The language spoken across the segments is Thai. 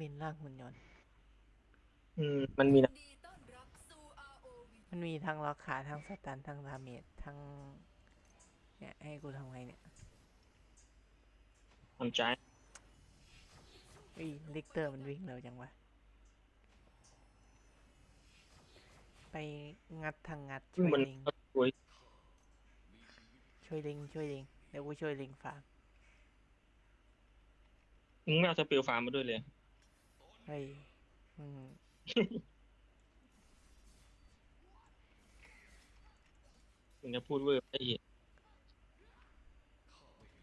มินร่างหุ่นยนต์ อืมมันมีนะดีต้อนรับสู่ ROV มันมีทั้งล็อกขาทั้งสตันทั้งดาเมจทั้ง เนี่ย ให้กูทำไงเนี่ยทำใจอุ้ยลิกเตอร์มันวิ่งเร็วจังวะ ไปงัดทางงัดซึ่ช่งวยมันลิงก็สวยช่วยลิง ช่วยลิง เดี๋ยวกูช่วยลิงฟาร์ม มึงไม่เอาสเปลฟาร์มมาด้วยเลย เฮ้ยอืมมึงจะพูดเวอร์ไอ้เหี้ย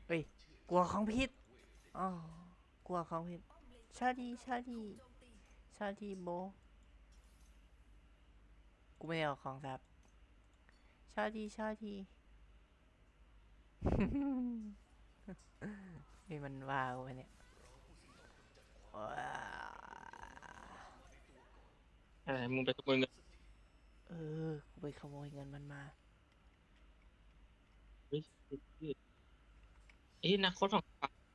เฮ้ย กลัวของพิษอ๋อกลัวของพิษชาดีชาดีชาดีโบ กูไม่ได้เอาของสับ ชาดีชาดีนี่มันว่ากูปะเนี่ยว้า อะไรมึงไปขโมยเงินเออกูไปขโมยเงินมันมา เฮ้ยเอ้ยนักโคตรของฟาร์ม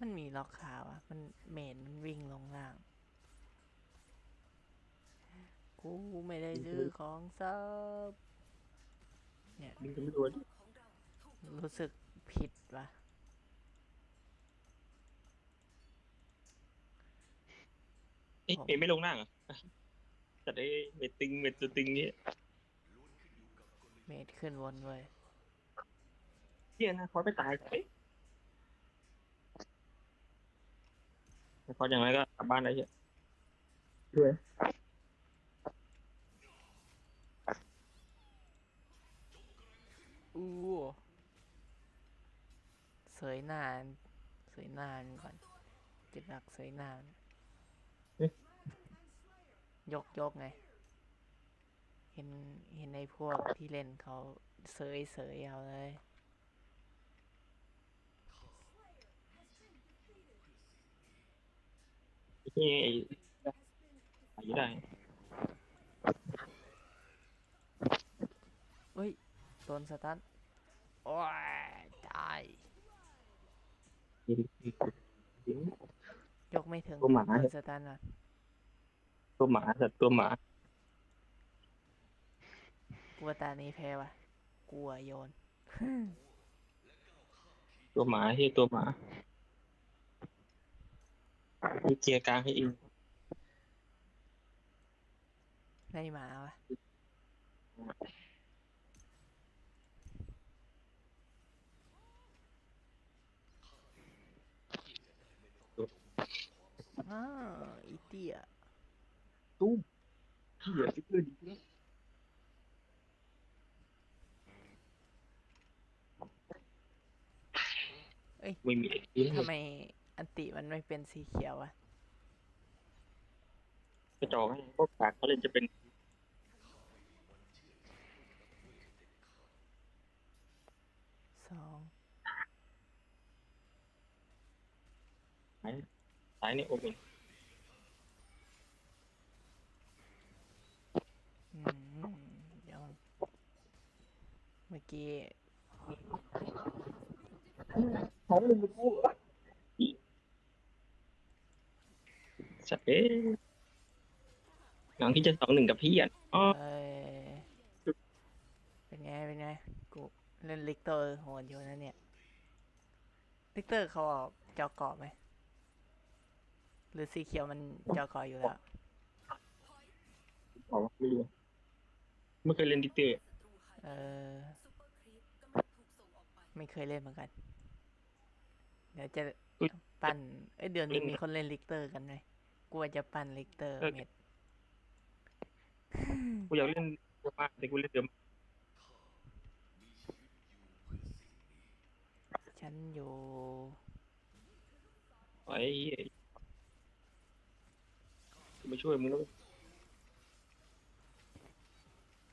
มันมีล็อกขาวอะมันเมนมันวิ่งลงล่าง กูไม่ได้ซื้อของซับเนี่ย มึงจะไม่รู้ดิรู้สึกผิดวะ เอ้ยเอ็มไม่ลงหน้าเหรอจัดไอ้เมตติงเมตตัวติงนี่เมดขึ้นวนเว้ยเที่ยนะคอยไปตายเฮ้ยแต่พออย่างไรก็กลับบ้านได้เหี้ยด้วยอู้เสยหนานเสยหนานก่อนจิตหลักเสยหนาน ยกยกไง เห็นเห็นในพวกที่เล่นเขาเสยเสยเอาเลยที่ไอ้ไปได้เฮ้ยโดนสตันโอ้ยตายยกไม่ถึงตัวหมาโดนสตันอะ ตัวหมาสัตว์ตัวหมา กลัวตานี้แพ้วะกลัวโยน ตัวหมาที่ตัวหมามีเกียร์กลางให้อิงในหมาวะอ้าวอีเตีย ตุ้มเหี้ยฟิกเกอร์ดีนะไม่มีไอ้ชิ้นทำไมอันติมันไม่เป็นสีเขียวอะกระจอกให้พวกปากเขาเลยจะเป็นสองสายสายนี่โอเปน อืมเดี๋ยวเมื่อกี้ของมึงกูสัตว์เอ๊ะหลังที่จะสองหนึ่งกับพี่อะอ๋อเอ้ยเป็นไง เป็นไง กูเล่นลิกเตอร์โหดอยู่นะเนี่ยลิกเตอร์เขาออกจอเกาะไหม หรือสีเขียวมันจอเกาะอยู่แล้ว บอกว่าไม่รู้ไม่เคยเล่นดิเตอร์ เออ ไปไม่เคยเล่นเหมือนกัน เดี๋ยวจะอุ๊ยปั่นเอ้ยเดือนเล่นี้นมีคนเล่นลิกเตอร์กันไหมกลัวจะปั่นลิกเตอร์เออเม็ดกูอยากเล่นเยอะมากแต่กูเล่นเดิมฉันอยู่ไอ้เหี้ยกูมาช่วยมึงแล้ว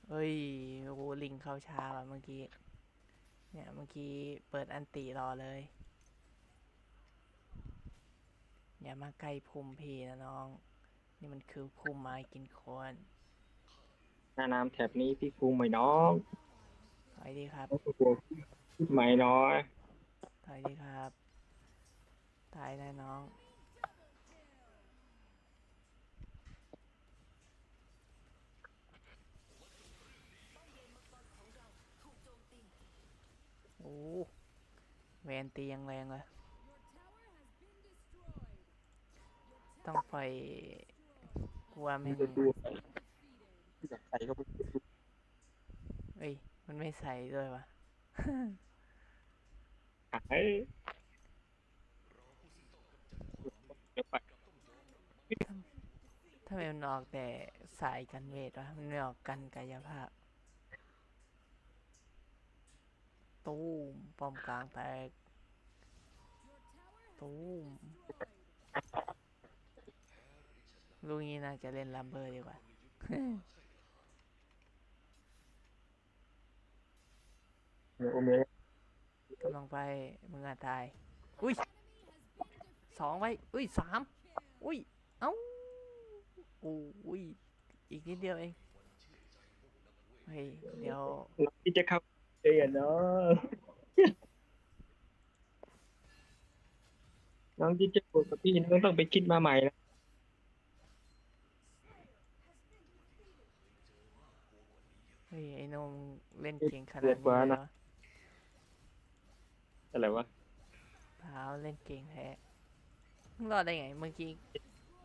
เอ้ย โอ้โหลิงเข้าช้าว่ะเมื่อกี้ เนี่ยเมื่อกี้เปิดอันติรอเลย อย่ามาใกล้ภูมิพีนะน้อง นี่มันคือภูมิไม้กินคนหน้าน้ำแถบนี้พี่กูไม่น้องถอยดีครับต้องกลัวพี่ไม่น้อยถอยดีครับ ตายแน่น้อง แอนตียังแรงเลยต้องปล่อยกลัวแม่มีงตัวตัวที่อยากใส่เข้าไปเอ้ย มันไม่ใส่ด้วยวะหายเดี๋ยวไปถ้ามันออกแต่สายกันเวทวะ มันไม่ออกกันกายภาพ ตู้มป้อมกลางแตก ตู้มลูกนี้น่าจะเล่นลัมเบอร์ดีกว่าเดี๋ยวโอเมกำลังไปมึงอาจตาย อุ้ยสองไว้ อุ้ยสามอุ้ย เอ้าโอ้ย อีกนิดเดียวเอง เฮ้ย เดี๋ยวเราที่จะเข้า เอยเนาะน้องที่จะปวดกับพี่น้องต้องไปคิดมาใหม่แล้วเฮ้ยไอ้โนมเล่นเก่งขนาดนี้เลยเหรออะไรวะเท้าเล่นเก่งแท้มึงรอดได้ไงเมื่อกี้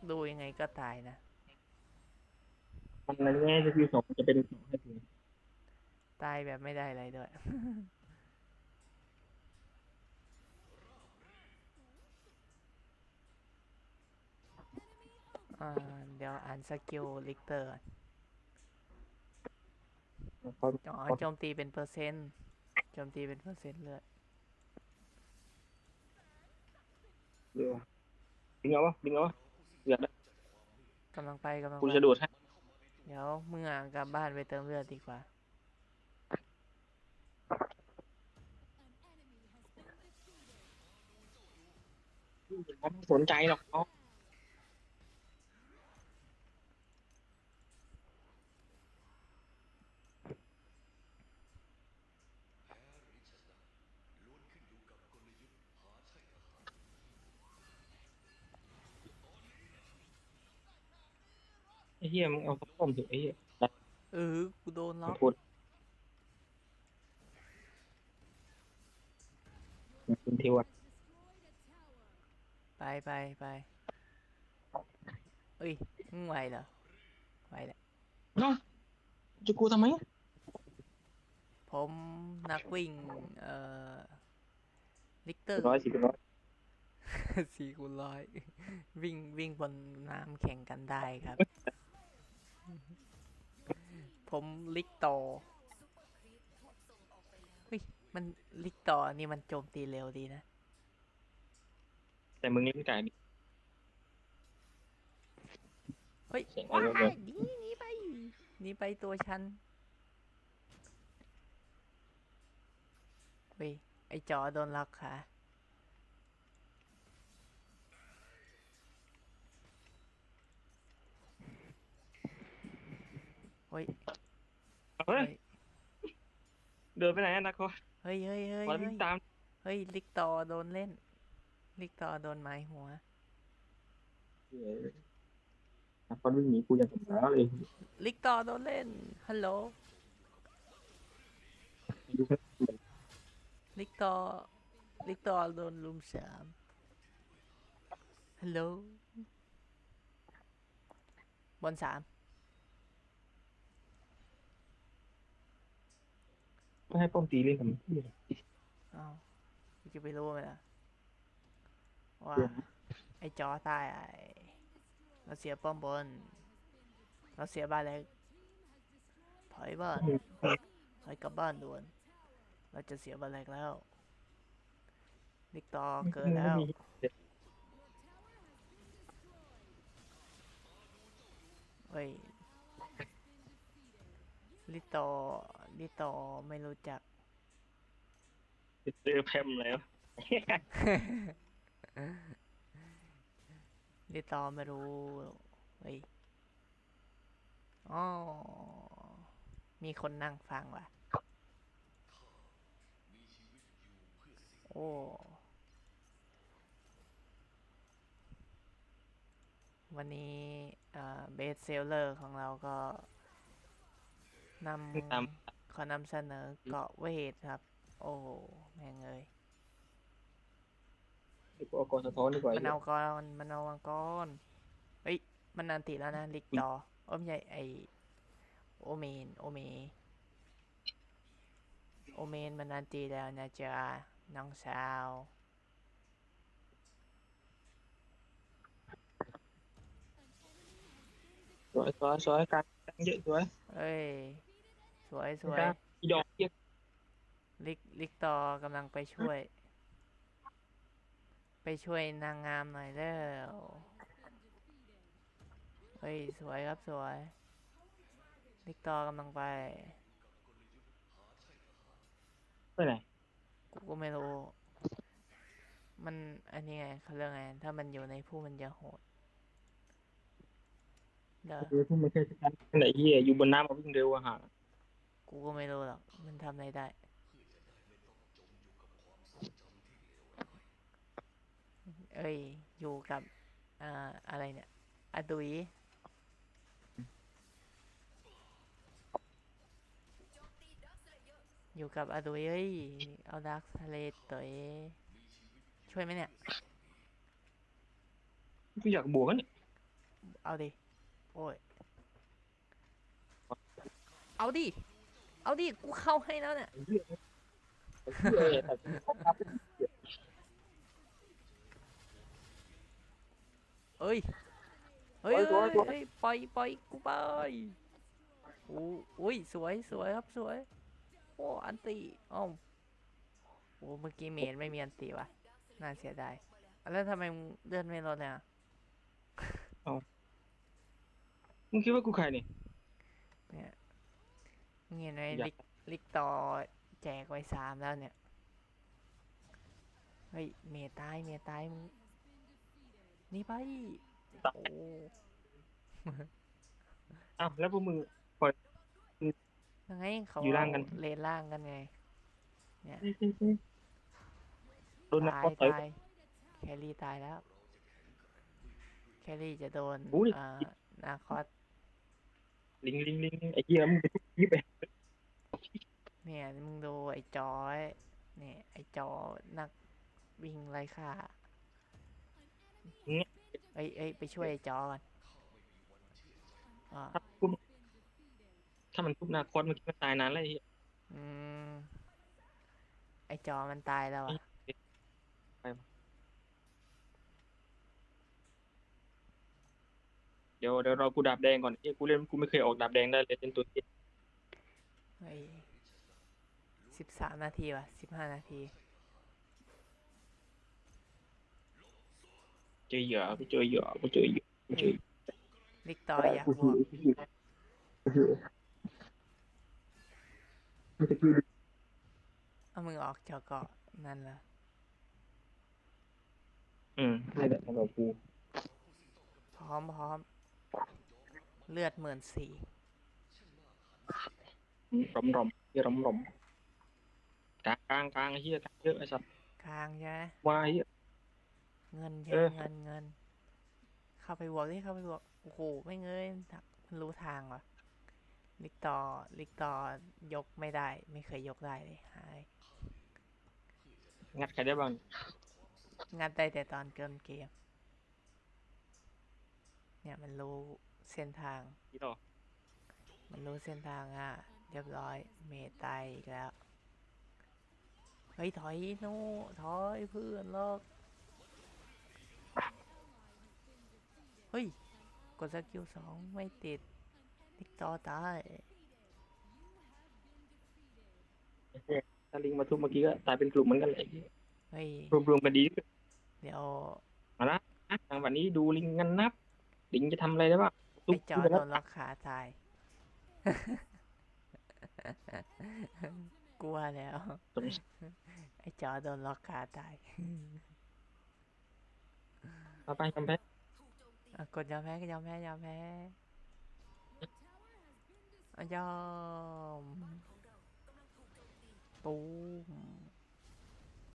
ดูยังไงก็ตายนะ มันอะไรแง่จะคือสองจะเป็นสองให้ถึง ตายแบบไม่ได้อะไรด้วยอ่าเดี๋ยวอ่านสกิลลิกเตอร์ก่อนเขาอ๋อโจมตีเป็นเปอร์เซ็นต์โจมตีเป็นเปอร์เซ็นต์เลือดเรือดึงเอาวะดึงเอาวะเดือดแล้วกำลังไปกำลังกูไปจะโดดให้เดี๋ยวมึงอะกลับบ้านไปเติมเลือดดีกว่า ผมไม่สนใจหรอกน้องไอ้เหี้ยมึงเอาสักต้มเถอะไอ้เหี้ยเออ กูโดนล็อกพูดคุณเทวด ไปไปไปเอ้ยมึงไหวเหรอไหวแหละเนาะจะกูทำไม ผมนักวิ่ง เอ่อ ลิกเตอร์ร้อยสี่ร้อยสี่คูณร้อยวิ่งวิ่งบนน้ำแข่งกันได้ครับ ผมลิกต่อซุปเปอร์ครีปถูกส่งออกไปแล้วเฮ้ยมันลิกต่อนี่มันโจมตีเร็วดีนะ แต่มึงเล่นไก่ดิเฮ้ยเสียงว้าอะไรวะยหนีหนีไปหนีไปตัวฉันเฮ้ยไอจอโดนล็อกค่ะเฮ้ยเฮ้ยเฮ้ยเดินไปไหนอะนักโคเฮ้ยเฮ้ยเฮ้ยวันเฮ้วิ่ยงตามเฮ้ยลิกต่อโดนเล่น ลิกต่อโดนไม้หัวนักบอลวิ่งหนีกูอย่างสำคัญเลย ลิกต่อโดนเล่น ฮัลโหลดูแค่ลิกต่อลิกต่อโดนลุมสาม ฮัลโหลบนสามไม่ให้ป้อมตีเล่นกับพี่อ้าวกูจะไปรู้ไหมล่ะ ว่าเดี๋ยวไอ้จอตายไอ้เราเสียป้อมบน เราเสียบ้านเล็กถอยบ้านถอยกลับบ้านด่วน เราจะเสียบ้านเล็กแล้วลิกต่อเกิดแล้วเฮ้ยลิโตอลิโตอไม่รู้จักเจอแพมแล้ว ลิโตอไม่รู้เฮ้ยอ๋อมีคนนั่งฟังว่ะ โอ้ วันนี้เบสเซลเลอร์ของเราก็นตามำขอนำเสนอเกาะเวทครับ โอ้ แม่งเอ้ย เดี๋ยวกูเอากรสะท้อนดีกว่ามันเอากอนมันเอามังกรเฮ้ยมันนันติแล้วนะลิกต่อโอ้ไม่ใช่ไอโอเมนโอเมโอเมนมันนันติแล้วนะจ๊ะน้องสาวสวยสวยสวยการตั้งเยอะสวยเอ้ยสวยสวยครับอีดอกเหี้ยลิกลิกต่อกำลังไปช่วย ไปช่วยนางงามหน่อยแล้วเฮ้ย สวยครับสวยลิกต่อกำลังไปไปไหนกูก็ไม่รู้ มันอันนี้ไงเขาเรียกไง ถ้ามันอยู่ในผู้มันจะโหดเดี๋ยวคือพวกมันเคยกันไหนเหี้ยอยู่บนน้ำมาวิ่งเร็วอะฮะกูก็ไม่รู้หรอก มันทำอะไรได้ เอ้ ยอยู่กับอ่าอะไรเนี่ยอะดุยโจมตีดักสเลเยอร์อยู่กับอะดุยเอ้ยเอาดักทะเลตัวเองช่วยไหมเนี่ย กูอยากบวกกันเนี่ยเอาดิ โอ้ย เอาดิ เอาดิ กูเข้าให้แล้วเนี่ยไอ้เหี้ย ไอ้เหี้ยแต่กูชอบรับเอ้ย เฮ้ยสวยสวยเฮ้ยปล่อยปล่อยกูไปโอ้อุ้ยสวยสวยครับสวย โอ้อันตีอ้าวโอ้เมื่อกี้เมนไม่มีอันตีว่ะน่าเสียดายอะแล้วทำไมมึงเลื่อนไม่ลดเลยอะมึงคิดว่ากูใครเนี่ยเนี่ยมึงเห็นไหมอยากลิกลิกต่อแจกไว้สามแล้วเนี่ย เฮ้ยเมตายเมตายมึงห นี่ไปตายโอ้อ้าวแล้วพวกมึงยังไงเขาอยู่ล่างกันเเลนล่างกันไง เนี่ยโดนนักตายก็ต่อยตายแครี่ตายแล้ว แครี่จะโดนอุ้ยอ่านาคอสลิงลิงลิงไอ้เหี้ยมึงไปทุบยี่ไปเนี่ยมึงดูไอ้จอยเนี่ยไอ้จอนักวิ่งไล่ฆ่า เอ้ยเอ้ยไปช่วยไอ้จอก่อนอ่าถ้ากูถ้ามันทุบนาคอสเมื่อกี้มันตายนานแล้วไอ้เหี้ยอืม ไอ้จอมันตายแล้วอะ เดี๋ยวเดี๋ยวเรากูดาบแดงก่อนเอ้ยกูเล่นกูไม่เคยออกดาบแดงได้เลยเป็นตัวเหี้ยเฮ้ยสิบสามนาทีว่ะสิบห้านาที เจอเหยื่อกูเจอเหยื่อกูเจอเหยื่อกูเจอเหยื่อลิกต่ออยากบวกมันจะคือเอามือออกจอเกาะนั่นเหรออืมนี่นแหละสำหรับกูพร้อมพร้อมเลือดหมื่นสี่รอมรอมเหี้ยรอมรอมกลางกลางกลางไอ้เหี้ยกลางเยอะไอ้สัตว์กลางใช่ไหมวายเหี้ย เงินใช่เอไหมอเงินเงิน เข้าไปบวกนี่เข้าไปบวกโอ้โหไม่เงยมันรู้ทางว่ะลิกต่อลิกต่อยกไม่ได้ ไม่เคยยกได้เลยหายงัดใครได้บ้างงัดได้แต่ตอนเกินเกม เนี่ยมันรู้เส้นทางที่ต่อมันรู้เส้นทางอะ เรียบร้อย เมตตายอีกแล้ว เฮ้ย ถอยโน่ถอยเพื่อนลอก ฮ้ย กดสกิลสองไม่ติดลิกต่อตายถ้าลิงมาทุบเมื่อกี้ก็ตายเป็นกลุ่มเหมือนกันเลยไอ้เหี้ยเฮ้ยรวมรวมกันดีที่สุดเดี๋ยวมาละนะทางวันนี้ดูลิงกันนับ ลิงจะทำอะไรได้บ้างทุไอ้บจอกันโดแล้วนล็อกขาตาย กลัวแล้ว ไอ้จอโดนล็อกขาตายมาไปกำแพงถูกโจมตี อะกดยอมแพ้ก็ยอมแพ้ยอมแพ้อะยอมของเรากำลังถูกโจมตีตูม